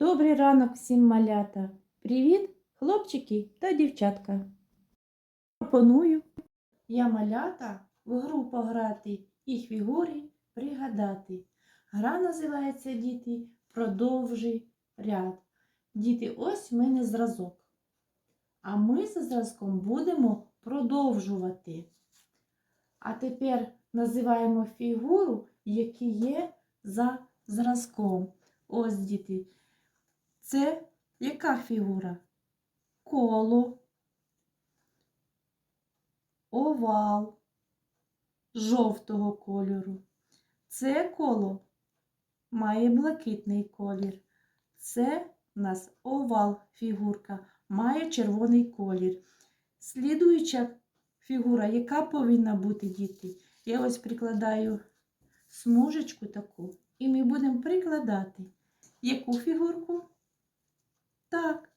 Добрий ранок всім малята! Привіт, хлопчики та дівчатка! Пропоную я малята в гру пограти і фігурі пригадати. Гра називається Діти Продовжи ряд. Діти, ось в мене зразок. А ми за зразком будемо продовжувати. А тепер називаємо фігуру, яка є за зразком. Ось діти. Це яка фігура? Коло, овал жовтого кольору. Це коло має блакитний колір. Це у нас овал фігурка, має червоний колір. Слідуюча фігура, яка повинна бути діти? Я ось прикладаю смужечку таку, і ми будемо прикладати. Яку фігурку? Так,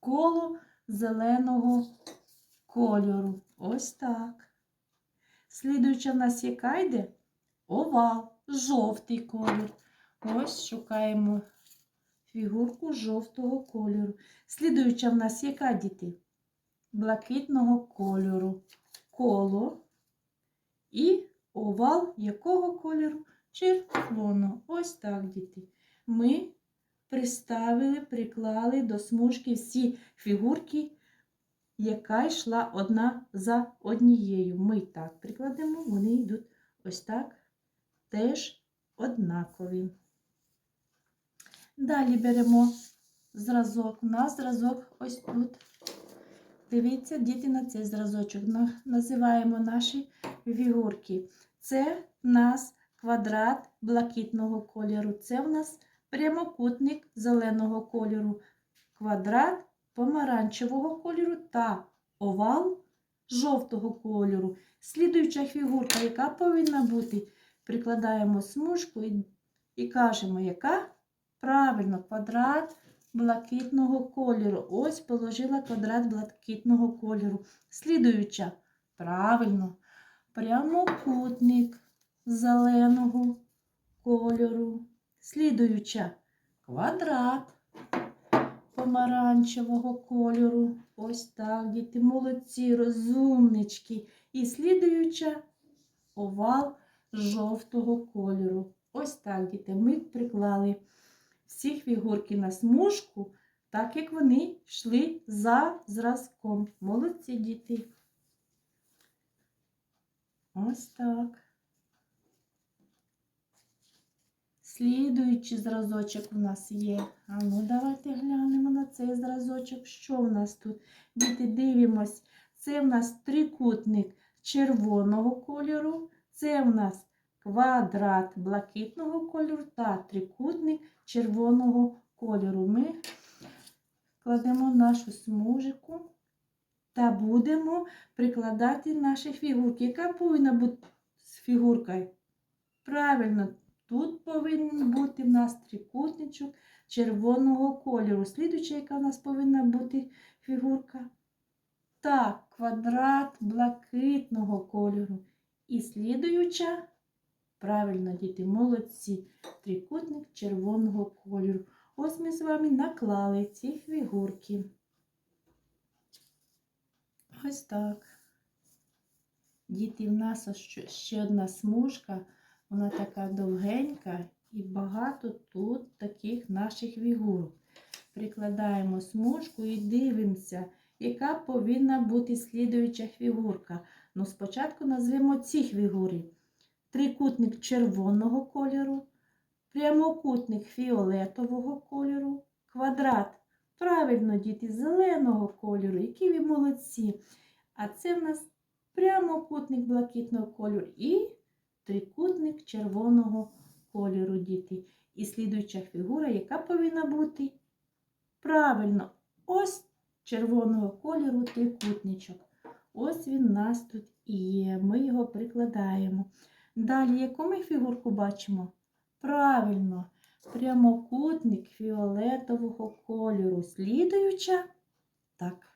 коло зеленого кольору. Ось так. Слідуюча в нас яка йде? Овал, жовтий колір. Ось шукаємо фігурку жовтого кольору. Слідуюча в нас яка діти? Блакитного кольору. Коло і овал якого кольору? Червоного. Ось так, діти. Ми приставили, приклали до смужки всі фігурки, яка йшла одна за однією. Ми так прикладемо, вони йдуть ось так, теж однакові. Далі беремо зразок. У нас зразок ось тут. Дивіться, діти на цей зразочок. Називаємо наші фігурки. Це в нас квадрат блакитного кольору. Це в нас прямокутник зеленого кольору, квадрат помаранчевого кольору та овал жовтого кольору. Слідуюча фігурка, яка повинна бути, прикладаємо смужку і, і кажемо, яка правильно квадрат блакитного кольору. Ось положила квадрат блакитного кольору. Слідуюча, правильно, прямокутник зеленого кольору. Слідуюча квадрат помаранчевого кольору. Ось так, діти, молодці, розумнички. І слідуюча овал жовтого кольору. Ось так, діти, ми приклали всі фігурки на смужку, так як вони йшли за зразком. Молодці діти. Ось так. Слідуючий зразочок у нас є. А ну, давайте глянемо на цей зразочок. Що в нас тут? Діти, дивимось. Це в нас трикутник червоного кольору. Це в нас квадрат блакитного кольору та трикутник червоного кольору. Ми кладемо нашу смужику та будемо прикладати наші фігурки. Яка повинна бути з фігуркою? Правильно. Тут повинен бути в нас трикутничок червоного кольору. Слідуюча, яка в нас повинна бути фігурка? Так, квадрат блакитного кольору. І слідуюча, правильно, діти, молодці, трикутник червоного кольору. Ось ми з вами наклали ці фігурки. Ось так. Діти, в нас ще одна смужка. Вона така довгенька і багато тут таких наших фігурок. Прикладаємо смужку і дивимося, яка повинна бути слідуюча фігурка. Ну, спочатку назвемо ці фігури. Трикутник червоного кольору, прямокутник фіолетового кольору, квадрат. Правильно, діти, зеленого кольору, які ви молодці. А це в нас прямокутник блакитного кольору. і трикутник червоного кольору, діти. І слідуюча фігура, яка повинна бути? Правильно, ось червоного кольору трикутничок. Ось він у нас тут і є. Ми його прикладаємо. Далі, яку ми фігурку бачимо? Правильно, прямокутник фіолетового кольору. Слідуюча, так,